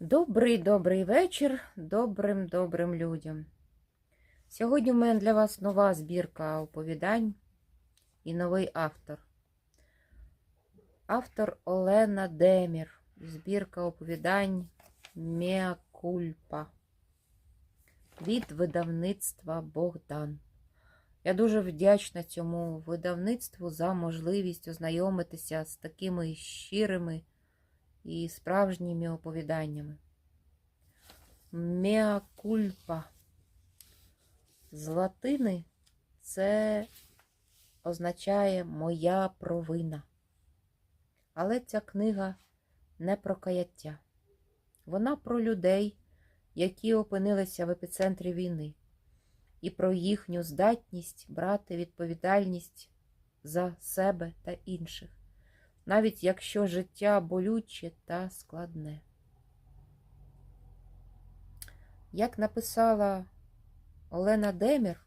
Добрий добрий вечір добрим добрим людям. Сьогодні в мене для вас нова збірка оповідань і новий автор. Автор Олена Демір. Збірка оповідань Меакульпа від видавництва Богдан. Я дуже вдячна цьому видавництву за можливість ознайомитися з такими щирими і справжніми оповіданнями. Меа кульпа. З латини це означає моя провина. Але ця книга не про каяття. Вона про людей, які опинилися в епіцентрі війни, і про їхню здатність брати відповідальність за себе та інших навіть якщо життя болюче та складне. Як написала Олена Демір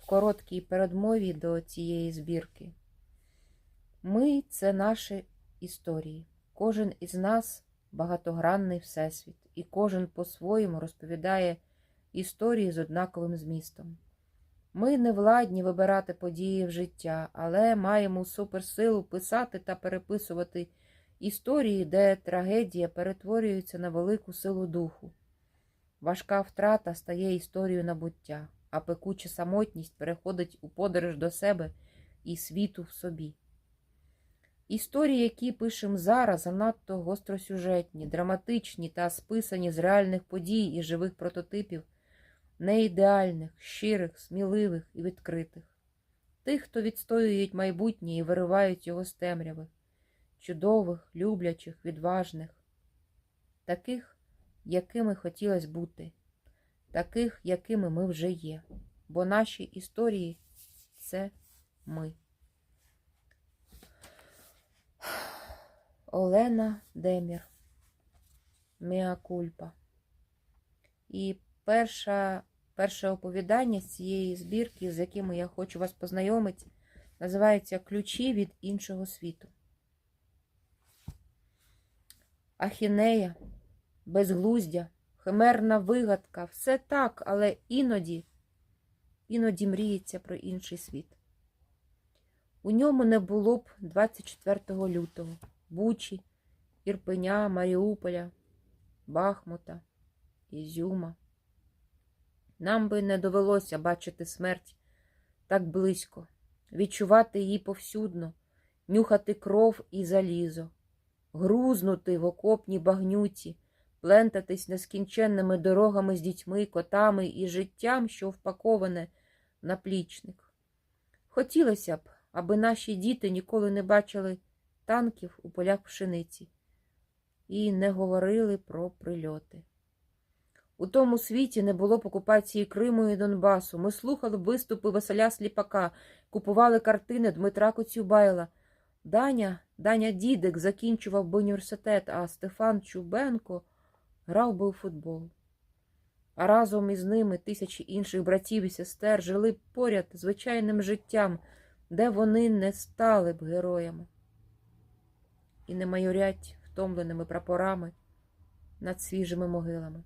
в короткій передмові до цієї збірки, ми це наші історії. Кожен із нас багатогранний всесвіт, і кожен по-своєму розповідає історії з однаковим змістом. Ми не владні вибирати події в життя, але маємо суперсилу писати та переписувати історії, де трагедія перетворюється на велику силу духу. Важка втрата стає історією набуття, а пекуча самотність переходить у подорож до себе і світу в собі. Історії, які пишемо зараз, занадто гостросюжетні, драматичні та списані з реальних подій і живих прототипів неідеальних, щирих, сміливих і відкритих, тих, хто відстоюють майбутнє і виривають його з темряви, чудових, люблячих, відважних, таких, якими хотілося бути, таких, якими ми вже є, бо наші історії це ми. Олена Демір. Меакульпа. І перша, перше оповідання з цієї збірки, з якими я хочу вас познайомити, називається Ключі від іншого світу. Ахінея, безглуздя, химерна вигадка, все так, але іноді, іноді мріється про інший світ. У ньому не було б 24 лютого, Бучі, Ірпеня, Маріуполя, Бахмута, Ізюма. Нам би не довелося бачити смерть так близько, відчувати її повсюдно, нюхати кров і залізо, грузнути в окопній багнюці, плентатись нескінченними дорогами з дітьми, котами і життям, що впаковане в наплічник. Хотілося б, аби наші діти ніколи не бачили танків у полях пшениці і не говорили про прильоти. У тому світі не було б окупації Криму і Донбасу. Ми слухали виступи Василя Сліпака, купували картини Дмитра Коцюбайла. Даня, Даня Дідик закінчував би університет, а Стефан Чубенко грав би у футбол. А разом із ними тисячі інших братів і сестер жили поряд звичайним життям, де вони не стали б героями і не майорять втомленими прапорами над свіжими могилами.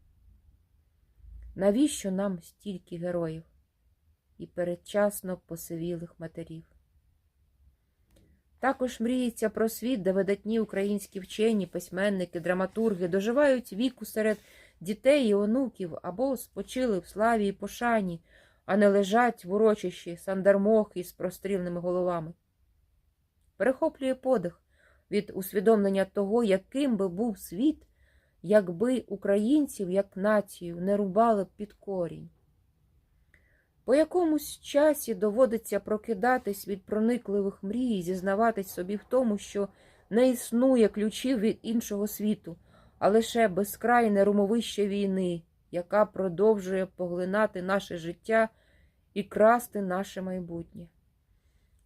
Навіщо нам стільки героїв і передчасно посивілих матерів? Також мріється про світ, де видатні українські вчені, письменники, драматурги доживають віку серед дітей і онуків або спочили в славі і пошані, а не лежать в урочищі сандармохи з прострільними головами. Перехоплює подих від усвідомлення того, яким би був світ, якби українців як націю не рубали під корінь. По якомусь часі доводиться прокидатись від проникливих мрій і зізнаватись собі в тому, що не існує ключів від іншого світу, а лише безкрайне румовище війни, яка продовжує поглинати наше життя і красти наше майбутнє.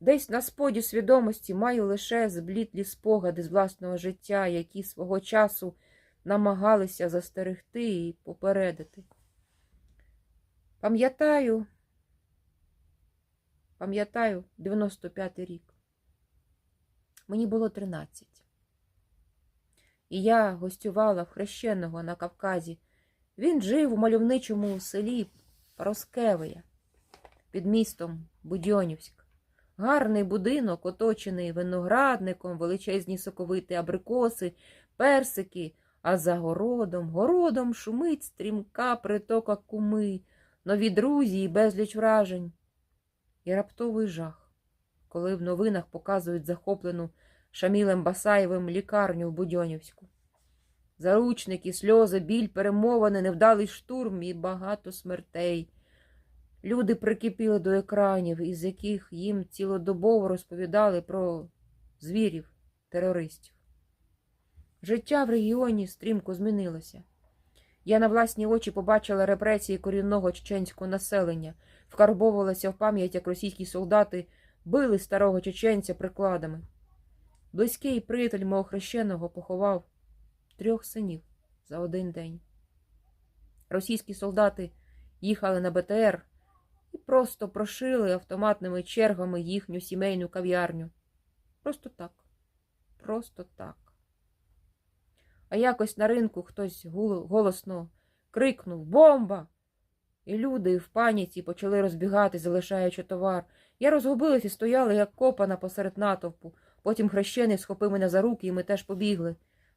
Десь на споді свідомості маю лише зблітлі спогади з власного життя, які свого часу намагалися застерегти і попередити. Пам'ятаю, пам'ятаю 95-й рік. Мені було 13. і я гостювала в хрещеного на Кавказі. Він жив у мальовничому селі Пароскевия під містом Будьонівськ. Гарний будинок, оточений виноградником, величезні соковиті абрикоси, персики, а за городом, городом шумить стрімка притока куми, нові друзі і безліч вражень. І раптовий жах, коли в новинах показують захоплену Шамілем Басаєвим лікарню в Будьонівську. Заручники, сльози, біль, перемовини, невдалий штурм і багато смертей. Люди прикипіли до екранів, із яких їм цілодобово розповідали про звірів, терористів. Життя в регіоні стрімко змінилося. Я на власні очі побачила репресії корінного чеченського населення, вкарбовувалася в пам'ять, як російські солдати били старого чеченця прикладами. Близький приятель мого хрещеного поховав трьох синів за один день. Російські солдати їхали на БТР і просто прошили автоматними чергами їхню сімейну кав'ярню. Просто так. Просто так. А якось на ринку хтось голосно крикнув Бомба! І люди в паніці почали розбігати, залишаючи товар. Я розгубилась і стояла, як копана посеред натовпу. Потім хрещений схопив мене за руки, і ми теж побігли.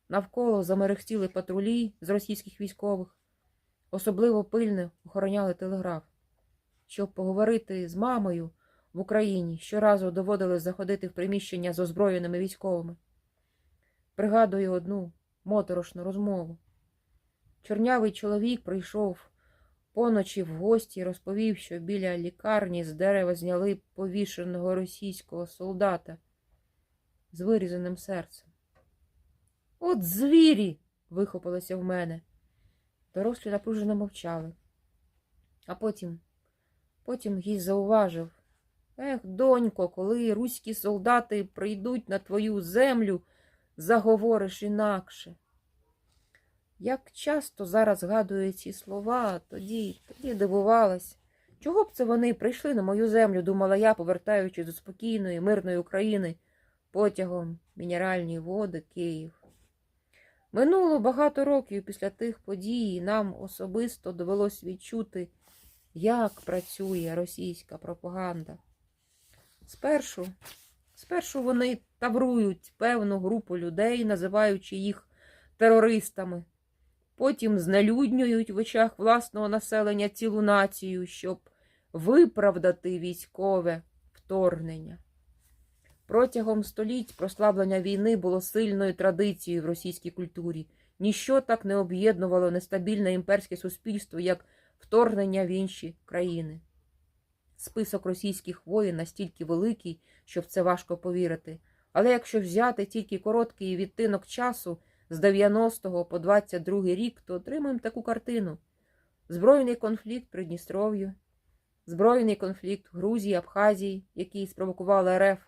Навколо замерехтіли патрулі з російських військових. Особливо пильно охороняли телеграф. Щоб поговорити з мамою в Україні, щоразу доводилось заходити в приміщення з озброєними військовими. Пригадую одну моторошну розмову. Чорнявий чоловік прийшов поночі в гості і розповів, що біля лікарні з дерева зняли повішеного російського солдата з вирізаним серцем. От звірі. вихопилося в мене. Дорослі напружено мовчали. А потім, потім гість зауважив Ех, донько, коли руські солдати прийдуть на твою землю, заговориш інакше. Як часто зараз згадую ці слова, тоді, тоді дивувалась. Чого б це вони прийшли на мою землю, думала я, повертаючись до спокійної, мирної України потягом мінеральні води Київ. Минуло багато років після тих подій, і нам особисто довелось відчути, як працює російська пропаганда. Спершу, спершу вони таврують певну групу людей, називаючи їх терористами. Потім знелюднюють в очах власного населення цілу націю, щоб виправдати військове вторгнення. Протягом століть прослаблення війни було сильною традицією в російській культурі. Ніщо так не об'єднувало нестабільне імперське суспільство, як вторгнення в інші країни. Список російських воїн настільки великий, що в це важко повірити. Але якщо взяти тільки короткий відтинок часу з 90 по 22 рік, то отримаємо таку картину: збройний конфлікт при Дністров'ю, збройний конфлікт Грузії, Абхазії, який спровокувала РФ,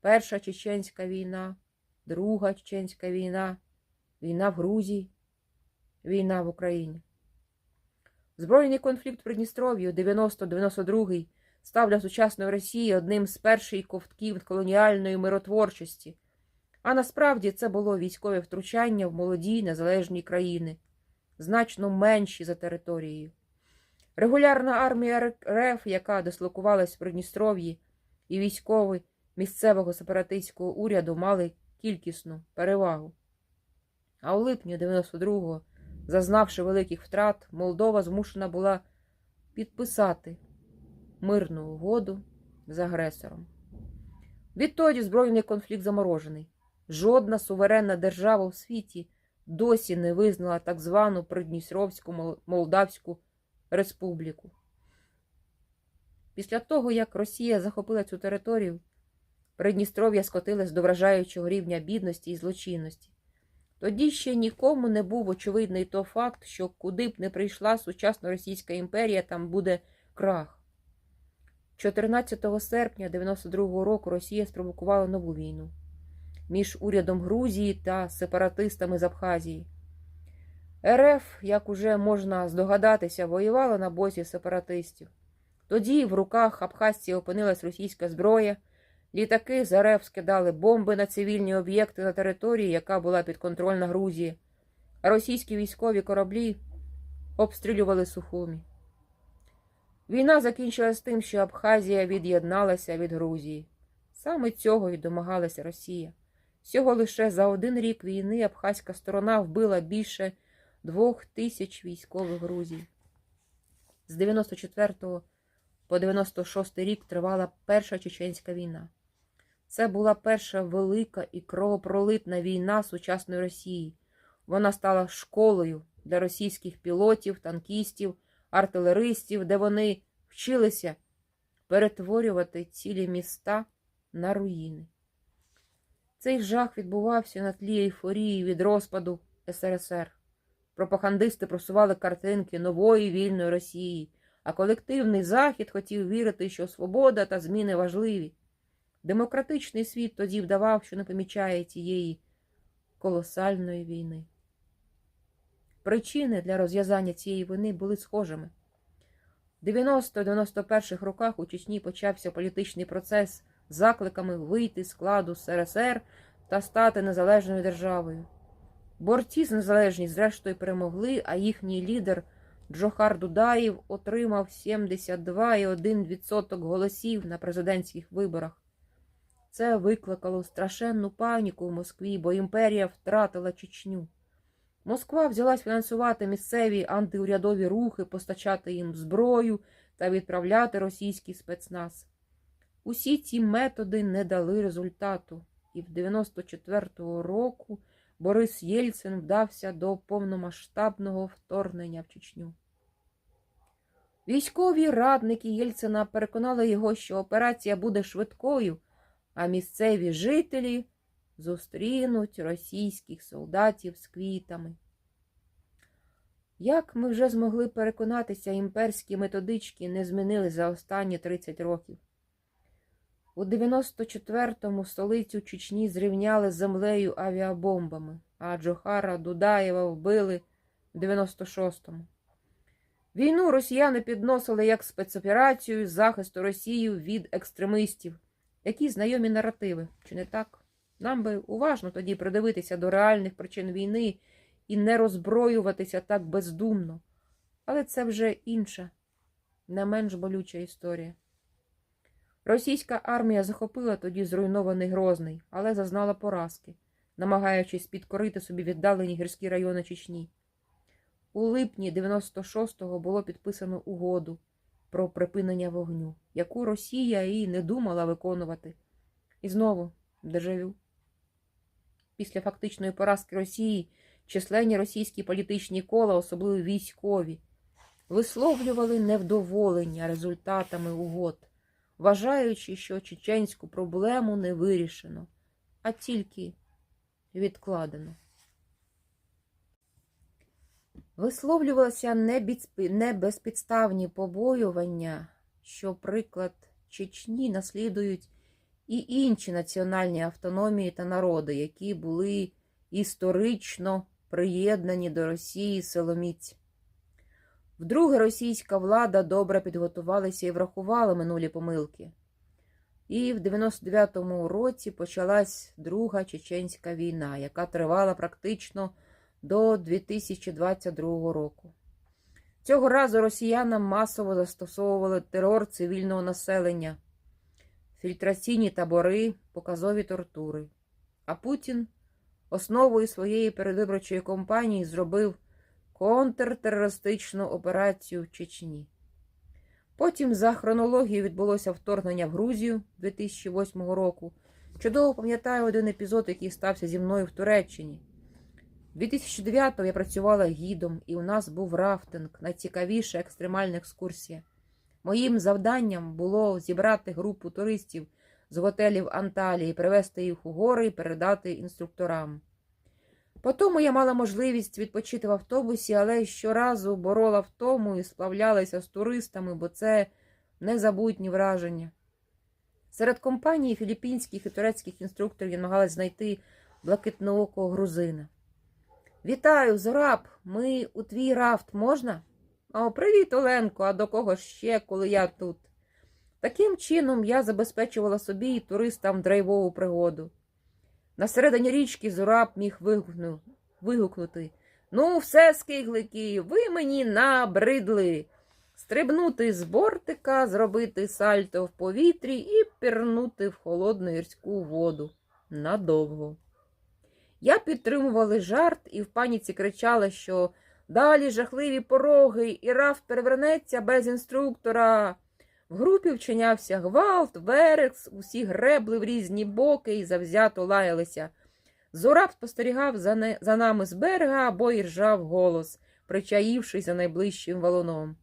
Перша Чеченська війна, Друга Чеченська війна, війна в Грузії, війна в Україні. Збройний конфлікт Придністров'ю 90-92 став для сучасної Росії одним з перших ковтків колоніальної миротворчості. А насправді це було військове втручання в молоді незалежні країни, значно менші за територією. Регулярна армія РФ, яка дислокувалась в Придністров'ї, і військові місцевого сепаратистського уряду мали кількісну перевагу. А у липні 92-го, зазнавши великих втрат, Молдова змушена була підписати мирну угоду з агресором. Відтоді збройний конфлікт заморожений. Жодна суверенна держава у світі досі не визнала так звану Придністровську Молдавську Республіку. Після того, як Росія захопила цю територію, Придністров'я скотилось до вражаючого рівня бідності і злочинності. Тоді ще нікому не був очевидний той факт, що куди б не прийшла сучасна Російська імперія, там буде крах. 14 серпня 92 року Росія спровокувала нову війну між урядом Грузії та сепаратистами з Абхазії. РФ, як уже можна здогадатися, воювала на боці сепаратистів. Тоді в руках Абхазців опинилась російська зброя, Літаки з РФ скидали бомби на цивільні об'єкти на території, яка була підконтрольна Грузії, а російські військові кораблі обстрілювали Сухумі. Війна закінчилась тим, що Абхазія від'єдналася від Грузії. Саме цього і домагалася Росія. Всього лише за один рік війни абхазька сторона вбила більше двох тисяч військових Грузії. З 94 по 96 рік тривала Перша Чеченська війна. Це була перша велика і кровопролитна війна сучасної Росії. Вона стала школою для російських пілотів, танкістів, артилеристів, де вони вчилися перетворювати цілі міста на руїни. Цей жах відбувався на тлі ейфорії від розпаду СРСР. Пропагандисти просували картинки нової вільної Росії, а колективний Захід хотів вірити, що свобода та зміни важливі. Демократичний світ тоді вдавав, що не помічає цієї колосальної війни. Причини для розв'язання цієї війни були схожими. В 90-91 роках у Чечні почався політичний процес з закликами вийти з складу СРСР та стати незалежною державою. Борці з незалежність зрештою перемогли, а їхній лідер Джохар Дудаєв отримав 72,1% голосів на президентських виборах. Це викликало страшенну паніку в Москві, бо імперія втратила Чечню. Москва взялась фінансувати місцеві антиурядові рухи, постачати їм зброю та відправляти російський спецназ. Усі ці методи не дали результату, і в 94-го року Борис Єльцин вдався до повномасштабного вторгнення в Чечню. Військові радники Єльцина переконали його, що операція буде швидкою, а місцеві жителі зустрінуть російських солдатів з квітами. Як ми вже змогли переконатися, імперські методички не змінили за останні 30 років. У 94-му столицю Чечні зрівняли землею авіабомбами, а Джохара Дудаєва вбили в 96-му. Війну росіяни підносили як спецоперацію захисту Росії від екстремистів. Які знайомі наративи, чи не так? Нам би уважно тоді придивитися до реальних причин війни і не роззброюватися так бездумно. Але це вже інша, не менш болюча історія. Російська армія захопила тоді зруйнований Грозний, але зазнала поразки, намагаючись підкорити собі віддалені гірські райони Чечні. У липні 96-го було підписано угоду про припинення вогню, яку Росія і не думала виконувати. І знову дежавю. Після фактичної поразки Росії численні російські політичні кола, особливо військові, висловлювали невдоволення результатами угод, вважаючи, що чеченську проблему не вирішено, а тільки відкладено. Висловлювалися не безпідставні побоювання, що приклад Чечні наслідують і інші національні автономії та народи, які були історично приєднані до Росії силоміць. Вдруге, російська влада добре підготувалася і врахувала минулі помилки. І в 99-му році почалась Друга Чеченська війна, яка тривала практично до 2022 року. Цього разу росіянам масово застосовували терор цивільного населення, фільтраційні табори, показові тортури. А Путін основою своєї передвиборчої кампанії зробив контртерористичну операцію в Чечні. Потім за хронологією відбулося вторгнення в Грузію 2008 року. Чудово пам'ятаю один епізод, який стався зі мною в Туреччині. 2009-го я працювала гідом, і у нас був рафтинг, найцікавіша екстремальна екскурсія. Моїм завданням було зібрати групу туристів з готелів Анталії, привезти їх у гори і передати інструкторам. Потім я мала можливість відпочити в автобусі, але щоразу борола втому і сплавлялася з туристами, бо це незабутні враження. Серед компанії філіппінських і турецьких інструкторів я намагалась знайти блакитноокого грузина. Вітаю, Зораб! Ми у твій рафт можна? О, привіт, Оленко, а до кого ще, коли я тут? Таким чином я забезпечувала собі і туристам драйвову пригоду. На середині річки Зураб міг вигукну- вигукнути Ну, все, скиглики, ви мені набридли. Стрибнути з бортика, зробити сальто в повітрі і пірнути в холодну гірську воду. Надовго. Я підтримувала жарт і в паніці кричала, що далі жахливі пороги, і рафт перевернеться без інструктора. В групі вчинявся гвалт, верекс, усі гребли в різні боки і завзято лаялися. Зораб спостерігав за, не, за нами з берега або й ржав голос, причаївшись за найближчим валуном.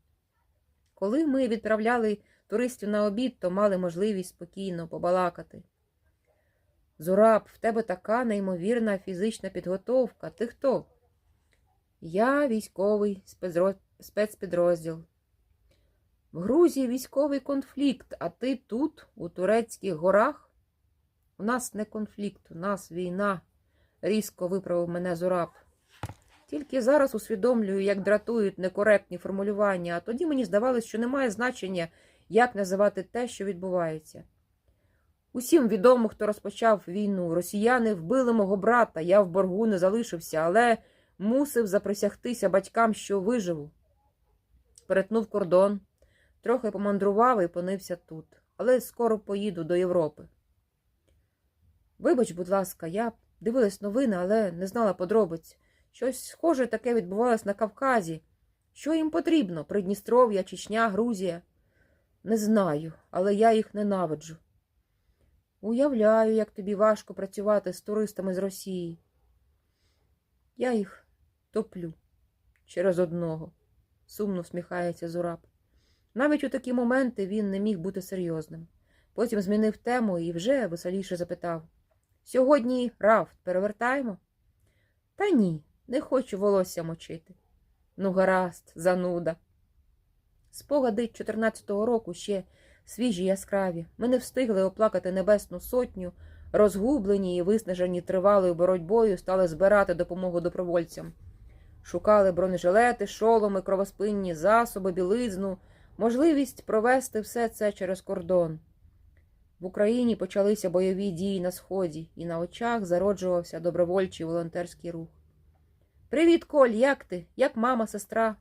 Коли ми відправляли туристів на обід, то мали можливість спокійно побалакати. Зураб, в тебе така неймовірна фізична підготовка. Ти хто? Я військовий спецпідрозділ. В Грузії військовий конфлікт, а ти тут, у турецьких горах? У нас не конфлікт, у нас війна, різко виправив мене Зураб. Тільки зараз усвідомлюю, як дратують некоректні формулювання, а тоді мені здавалось, що немає значення, як називати те, що відбувається. Усім відомо, хто розпочав війну. Росіяни вбили мого брата, я в боргу не залишився, але мусив заприсягтися батькам, що виживу. Перетнув кордон, трохи помандрував і понився тут, але скоро поїду до Європи. Вибач, будь ласка, я дивилась новини, але не знала подробиць. Щось схоже таке відбувалось на Кавказі. Що їм потрібно? Придністров'я, Чечня, Грузія? Не знаю, але я їх ненавиджу. Уявляю, як тобі важко працювати з туристами з Росії. Я їх топлю через одного, сумно всміхається Зураб. Навіть у такі моменти він не міг бути серйозним. Потім змінив тему і вже веселіше запитав Сьогодні рафт перевертаємо? Та ні, не хочу волосся мочити. Ну, гаразд, зануда. Спогади 14-го року ще свіжі яскраві. Ми не встигли оплакати Небесну Сотню, розгублені і виснажені тривалою боротьбою стали збирати допомогу добровольцям. Шукали бронежилети, шоломи, кровоспинні засоби, білизну, можливість провести все це через кордон. В Україні почалися бойові дії на Сході, і на очах зароджувався добровольчий волонтерський рух. Привіт, Коль, як ти? Як мама, сестра?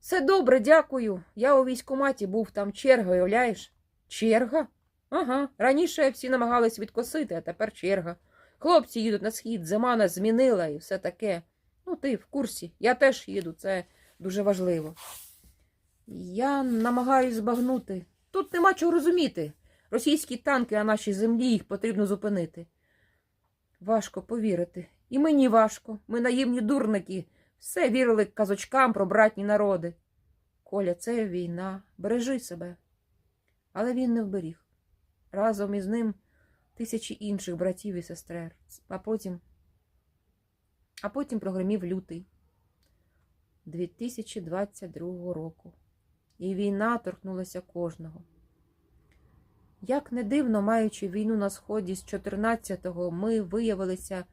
Все добре, дякую. Я у військкоматі був там черга, уявляєш? Черга? Ага. Раніше всі намагались відкосити, а тепер черга. Хлопці їдуть на схід, зима нас змінила і все таке. Ну, ти в курсі. Я теж їду, це дуже важливо. Я намагаюсь збагнути. Тут нема чого розуміти. Російські танки на нашій землі їх потрібно зупинити. Важко повірити. І мені важко. Ми наївні дурники. Все вірили казочкам про братні народи. Коля, це війна. Бережи себе. Але він не вберіг. Разом із ним тисячі інших братів і сестер. А потім. А потім прогремів лютий 2022 року. І війна торкнулася кожного. Як не дивно, маючи війну на сході з 14-го, ми виявилися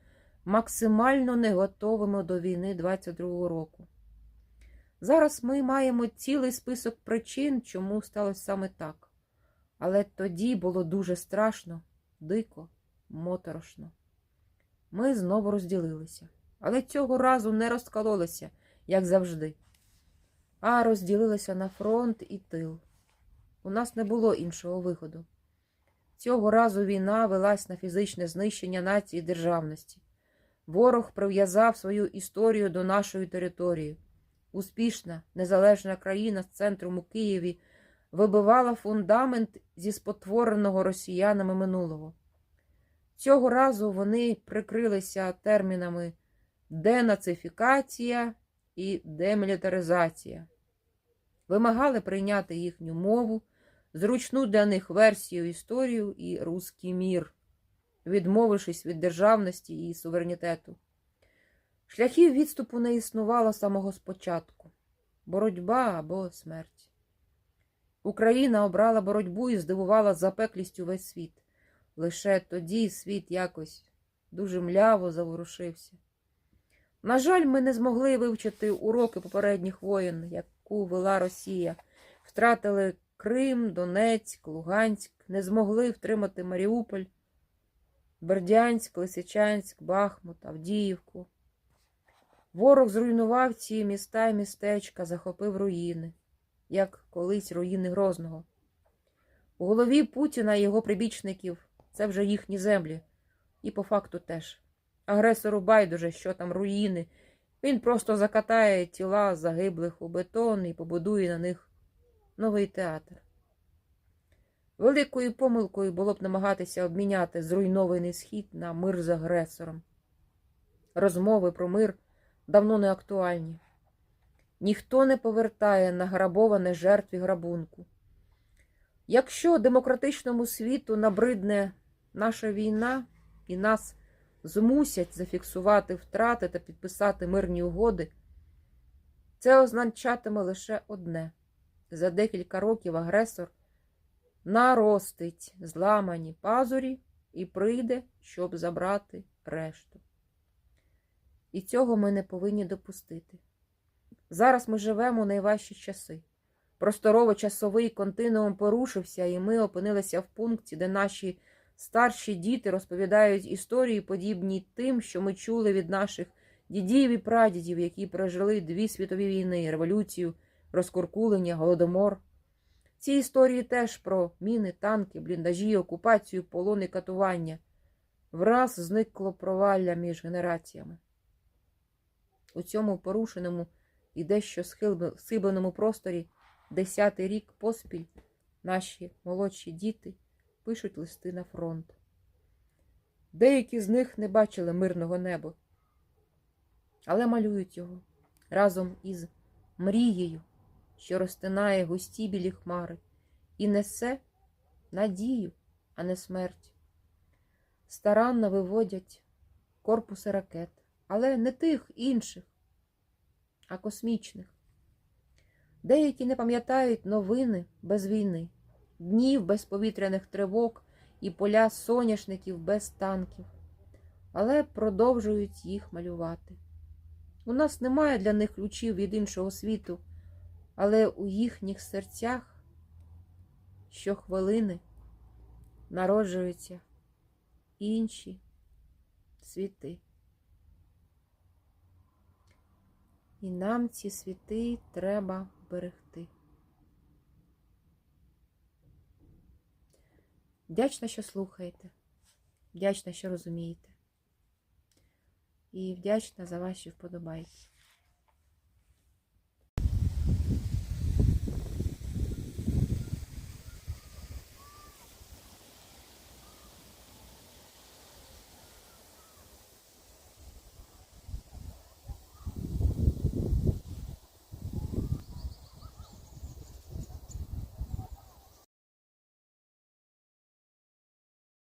максимально не готовими до війни 22-го року. Зараз ми маємо цілий список причин, чому сталося саме так. Але тоді було дуже страшно, дико, моторошно. Ми знову розділилися, але цього разу не розкололися, як завжди, а розділилися на фронт і тил. У нас не було іншого виходу. Цього разу війна велась на фізичне знищення нації і державності. Ворог прив'язав свою історію до нашої території. Успішна, незалежна країна з центром у Києві вибивала фундамент зі спотвореного росіянами минулого. Цього разу вони прикрилися термінами денацифікація і демілітаризація, вимагали прийняти їхню мову, зручну для них версію історію і руський мір, відмовившись від державності і суверенітету. Шляхів відступу не існувало самого спочатку боротьба або смерть. Україна обрала боротьбу і здивувала запеклістю весь світ. Лише тоді світ якось дуже мляво заворушився. На жаль, ми не змогли вивчити уроки попередніх воєн, яку вела Росія, втратили Крим, Донецьк, Луганськ не змогли втримати Маріуполь, Бердянськ, Лисичанськ, Бахмут, Авдіївку. Ворог зруйнував ці міста і містечка, захопив руїни, як колись руїни Грозного. У голові Путіна і його прибічників це вже їхні землі. І по факту теж. Агресору байдуже, що там руїни. Він просто закатає тіла загиблих у бетон і побудує на них новий театр. Великою помилкою було б намагатися обміняти зруйнований схід на мир з агресором. Розмови про мир давно не актуальні. Ніхто не повертає награбоване жертві грабунку. Якщо демократичному світу набридне наша війна і нас змусять зафіксувати втрати та підписати мирні угоди, це означатиме лише одне: за декілька років агресор наростить зламані пазурі і прийде, щоб забрати решту. І цього ми не повинні допустити. Зараз ми живемо найважчі часи. Просторово-часовий континуум порушився, і ми опинилися в пункті, де наші старші діти розповідають історії, подібні тим, що ми чули від наших дідів і прадідів, які пережили дві світові війни, революцію, розкуркулення, голодомор. Ці історії теж про міни, танки, бліндажі, окупацію, полон і катування. Враз зникло провалля між генераціями. У цьому порушеному і дещо схибленому просторі десятий рік поспіль наші молодші діти пишуть листи на фронт. Деякі з них не бачили мирного неба, але малюють його разом із мрією, що розтинає густі білі хмари, і несе надію, а не смерть. Старанно виводять корпуси ракет, але не тих інших, а космічних. Деякі не пам'ятають новини без війни, днів без повітряних тривог і поля соняшників без танків, але продовжують їх малювати. У нас немає для них ключів від іншого світу, але у їхніх серцях щохвилини народжуються інші світи. І нам ці світи треба берегти. Вдячна, що слухаєте, вдячна, що розумієте. І вдячна за ваші вподобайки.